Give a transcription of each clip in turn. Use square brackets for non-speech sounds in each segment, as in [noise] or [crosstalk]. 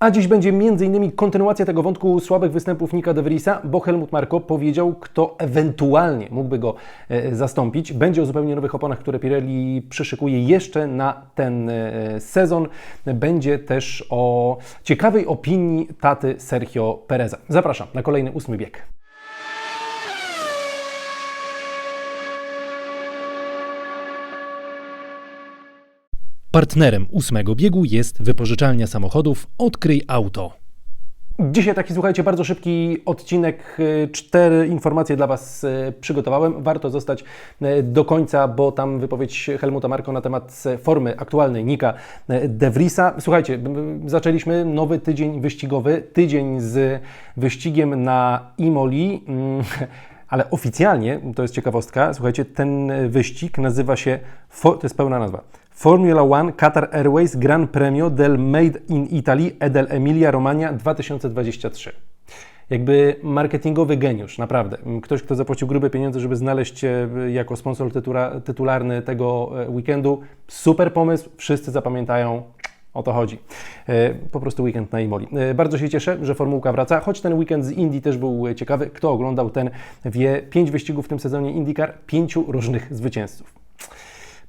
A dziś będzie m.in. kontynuacja tego wątku słabych występów Nika de Vriesa, bo Helmut Marko powiedział, kto ewentualnie mógłby go e, zastąpić. Będzie o zupełnie nowych oponach, które Pirelli przyszykuje jeszcze na ten e, sezon. Będzie też o ciekawej opinii taty Sergio Pereza. Zapraszam na kolejny ósmy bieg. Partnerem ósmego biegu jest wypożyczalnia samochodów Odkryj Auto. Dzisiaj taki, słuchajcie, bardzo szybki odcinek. Y, Cztery informacje dla Was y, przygotowałem. Warto zostać y, do końca, bo tam wypowiedź Helmuta Marko na temat formy aktualnej Nika De Vriesa. Słuchajcie, zaczęliśmy nowy tydzień wyścigowy. Tydzień z wyścigiem na Imoli. Mm, [laughs] Ale oficjalnie, to jest ciekawostka, słuchajcie, ten wyścig nazywa się, to jest pełna nazwa, Formula One Qatar Airways Gran Premio del Made in Italy e del Emilia Romagna 2023. Jakby marketingowy geniusz, naprawdę. Ktoś, kto zapłacił grube pieniądze, żeby znaleźć Cię jako sponsor tytura, tytularny tego e, weekendu. Super pomysł, wszyscy zapamiętają. O to chodzi. E, Po prostu weekend na Imoli. E, Bardzo się cieszę, że formułka wraca, choć ten weekend z Indii też był ciekawy. Kto oglądał ten wie, pięć wyścigów w tym sezonie IndyCar, pięciu różnych zwycięzców.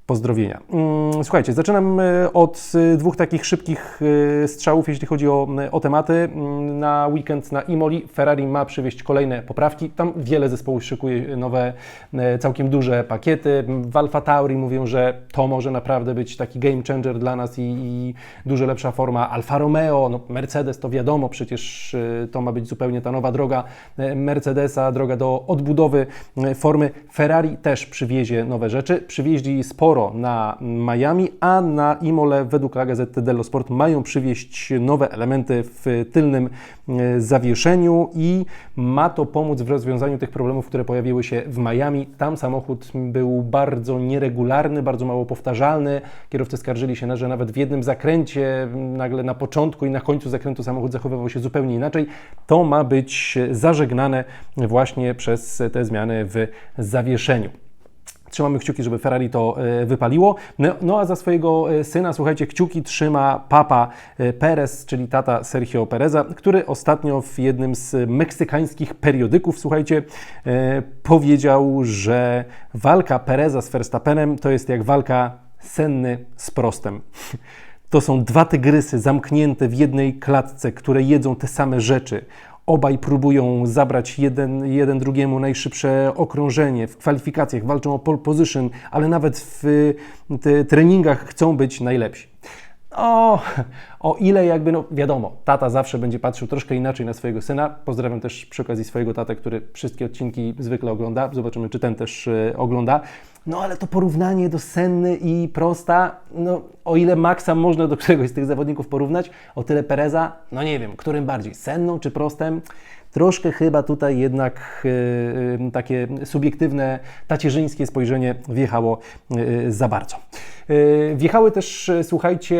Pozdrowienia. Mm, Słuchajcie, zaczynam e, od e, dwóch takich szybkich e, strzałów, jeśli chodzi o, o tematy. Mm, Na weekend na Imoli Ferrari ma przywieźć kolejne poprawki. Tam wiele zespołów szykuje nowe, całkiem duże pakiety. W Alfa Tauri mówią, że to może naprawdę być taki game changer dla nas i, i dużo lepsza forma. Alfa Romeo, no Mercedes to wiadomo, przecież to ma być zupełnie ta nowa droga Mercedesa, droga do odbudowy formy. Ferrari też przywiezie nowe rzeczy. Przywieźli sporo na Miami, a na Imole według La dello Sport mają przywieźć nowe elementy w tylnym e, zawieszeniu i ma to pomóc w rozwiązaniu tych problemów, które pojawiły się w Miami. Tam samochód był bardzo nieregularny, bardzo mało powtarzalny. Kierowcy skarżyli się, na, że nawet w jednym zakręcie, nagle na początku i na końcu zakrętu samochód zachowywał się zupełnie inaczej. To ma być zażegnane właśnie przez te zmiany w zawieszeniu. Trzymamy kciuki, żeby Ferrari to e, wypaliło. No, no a za swojego e, syna, słuchajcie, kciuki trzyma papa e, Perez, czyli tata Sergio Pereza, który ostatnio w jednym z meksykańskich periodyków, słuchajcie, powiedział, że walka Pereza z Verstappenem to jest jak walka senny z prostem. To są dwa tygrysy zamknięte w jednej klatce, które jedzą te same rzeczy. Obaj próbują zabrać jeden, jeden drugiemu najszybsze okrążenie. W kwalifikacjach walczą o pole position, ale nawet w te, treningach chcą być najlepsi. O, o ile jakby, no wiadomo, tata zawsze będzie patrzył troszkę inaczej na swojego syna. Pozdrawiam też przy okazji swojego tatę, który wszystkie odcinki zwykle ogląda. Zobaczymy, czy ten też e, ogląda. No ale to porównanie do Senny i Prosta, no o ile Maxa można do któregoś z tych zawodników porównać, o tyle Pereza, no nie wiem, którym bardziej, Senną czy Prostem? Troszkę chyba tutaj jednak e, e, takie subiektywne, tacierzyńskie spojrzenie wjechało e, za bardzo. E, Wjechały też, e, słuchajcie,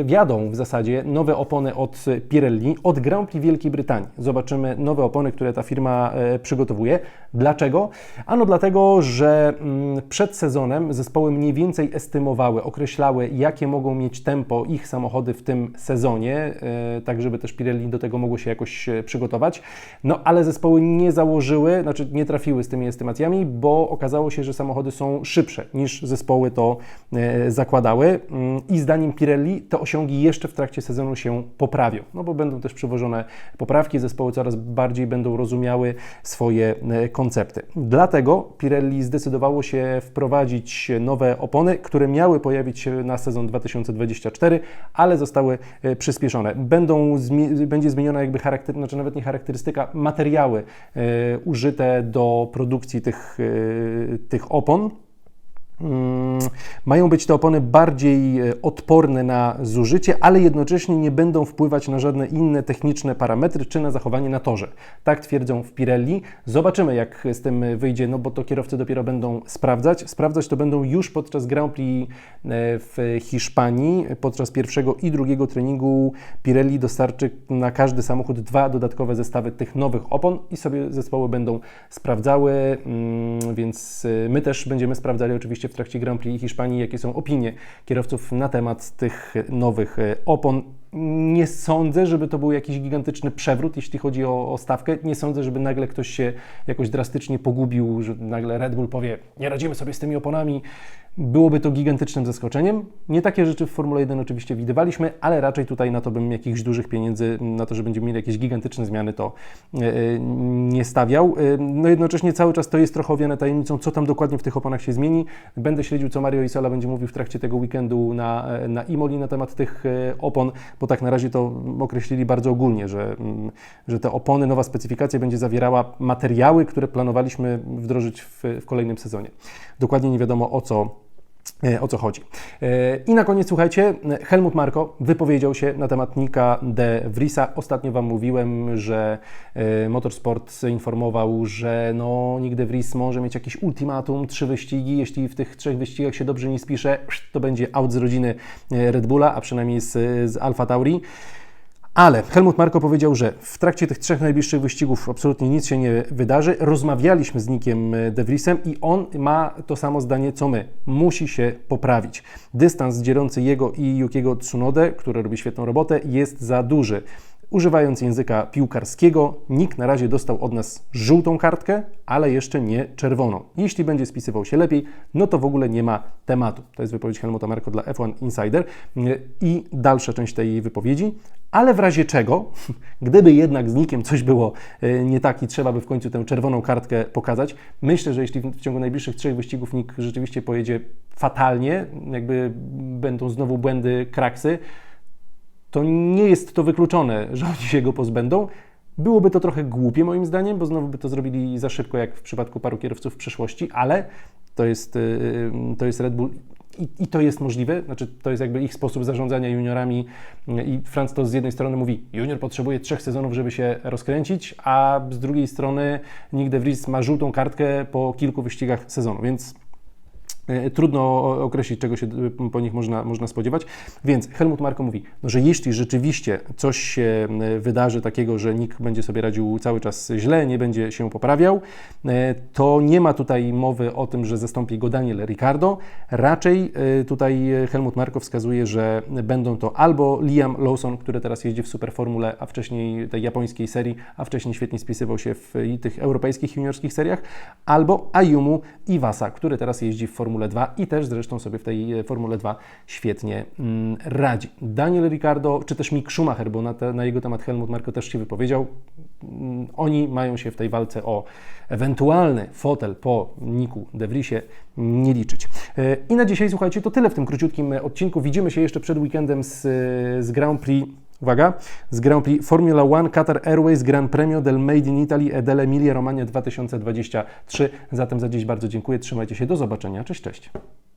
e, wjadą w zasadzie nowe opony od Pirelli, od Grand Prix Wielkiej Brytanii. Zobaczymy nowe opony, które ta firma przygotowuje. Dlaczego? Ano dlatego, że mm, przed sezonem zespoły mniej więcej estymowały, określały, jakie mogą mieć tempo ich samochody w tym sezonie, tak żeby też Pirelli do tego mogło się jakoś przygotować. No ale zespoły nie założyły, znaczy nie trafiły z tymi estymacjami, bo okazało się, że samochody są szybsze niż zespoły to zakładały Mm, i zdaniem Pirelli te osiągi jeszcze w trakcie sezonu się poprawią, no bo będą też przywożone poprawki, zespoły coraz bardziej będą rozumiały swoje e, koncepty. Dlatego Pirelli zdecydowało się wprowadzić nowe opony, które miały pojawić się na sezon 2024, ale zostały e, przyspieszone. Będą będzie zmieniona jakby charakter, znaczy nawet nie charakterystyka, materiały e, użyte do produkcji tych, tych opon. Mm, Mają być te opony bardziej e, odporne na zużycie, ale jednocześnie nie będą wpływać na żadne inne techniczne parametry czy na zachowanie na torze. Tak twierdzą w Pirelli. Zobaczymy, jak z tym wyjdzie, no bo to kierowcy dopiero będą sprawdzać. Sprawdzać to będą już podczas Grand Prix e, w Hiszpanii. Podczas pierwszego i drugiego treningu Pirelli dostarczy na każdy samochód dwa dodatkowe zestawy tych nowych opon i sobie zespoły będą sprawdzały, mm, więc e, my też będziemy sprawdzali oczywiście w trakcie Grand Prix Hiszpanii, jakie są opinie kierowców na temat tych nowych e, opon. Nie sądzę, żeby to był jakiś gigantyczny przewrót, jeśli chodzi o, o stawkę. Nie sądzę, żeby nagle ktoś się jakoś drastycznie pogubił, że nagle Red Bull powie, nie radzimy sobie z tymi oponami. Byłoby to gigantycznym zaskoczeniem. Nie takie rzeczy w Formule 1 oczywiście widywaliśmy, ale raczej tutaj na to bym jakichś dużych pieniędzy, na to, że będziemy mieli jakieś gigantyczne zmiany, to e, e, nie stawiał. E, No jednocześnie cały czas to jest trochę owiane tajemnicą, co tam dokładnie w tych oponach się zmieni. Będę śledził, co Mario Isola będzie mówił w trakcie tego weekendu na, na Imoli na temat tych opon, bo tak na razie to określili bardzo ogólnie, że, mm, że te opony, nowa specyfikacja będzie zawierała materiały, które planowaliśmy wdrożyć w, w kolejnym sezonie. Dokładnie nie wiadomo o co o co chodzi. E, I na koniec słuchajcie, Helmut Marko wypowiedział się na temat Nika de Vriesa. Ostatnio Wam mówiłem, że e, Motorsport informował, że no, Nick de Vries może mieć jakiś ultimatum, trzy wyścigi. Jeśli w tych trzech wyścigach się dobrze nie spisze, to będzie out z rodziny e, Red Bulla, a przynajmniej z, z Alfa Tauri. Ale Helmut Marko powiedział, że w trakcie tych trzech najbliższych wyścigów absolutnie nic się nie wydarzy. Rozmawialiśmy z Nickiem De Vriesem i on ma to samo zdanie co my. Musi się poprawić. Dystans dzielący jego i Yukiego Tsunodę, który robi świetną robotę, jest za duży. Używając języka piłkarskiego, Nick na razie dostał od nas żółtą kartkę, ale jeszcze nie czerwoną. Jeśli będzie spisywał się lepiej, no to w ogóle nie ma tematu. To jest wypowiedź Helmuta Marko dla F1 Insider i dalsza część tej wypowiedzi. Ale w razie czego, [laughs] gdyby jednak z Nickiem coś było e, nie tak i trzeba by w końcu tę czerwoną kartkę pokazać, myślę, że jeśli w ciągu najbliższych trzech wyścigów Nick rzeczywiście pojedzie fatalnie, jakby będą znowu błędy, kraksy, to nie jest to wykluczone, że oni się go pozbędą. Byłoby to trochę głupie moim zdaniem, bo znowu by to zrobili za szybko, jak w przypadku paru kierowców w przeszłości, ale to jest, yy, to jest Red Bull i, i to jest możliwe, znaczy to jest jakby ich sposób zarządzania juniorami i Franz to z jednej strony mówi, junior potrzebuje trzech sezonów, żeby się rozkręcić, a z drugiej strony Nick de Vries ma żółtą kartkę po kilku wyścigach sezonu, więc Trudno określić, czego się e, po nich można, można spodziewać. Więc Helmut Marko mówi, no, że jeśli rzeczywiście coś się e, wydarzy takiego, że Nick będzie sobie radził cały czas źle, nie będzie się poprawiał, to nie ma tutaj mowy o tym, że zastąpi go Daniel Ricardo. Raczej tutaj Helmut Marko wskazuje, że będą to albo Liam Lawson, który teraz jeździ w Superformule, a wcześniej tej japońskiej serii, a wcześniej świetnie spisywał się w tych europejskich juniorskich seriach, albo Ayumu Iwasa, który teraz jeździ w Formule Formule 2 i też zresztą sobie w tej e, Formule 2 świetnie mm, radzi. Daniel Ricardo, czy też Mick Schumacher, bo na, te, na jego temat Helmut Marko też się wypowiedział, mm, oni mają się w tej walce o ewentualny fotel po Niku De Vriesie nie liczyć. E, I na dzisiaj, słuchajcie, to tyle w tym króciutkim odcinku. Widzimy się jeszcze przed weekendem z, z Grand Prix Uwaga, z Grand Prix Formula One Qatar Airways Gran Premio del Made in Italy ed Emilia Romagna 2023. Zatem za dziś bardzo dziękuję, trzymajcie się, do zobaczenia, cześć, cześć.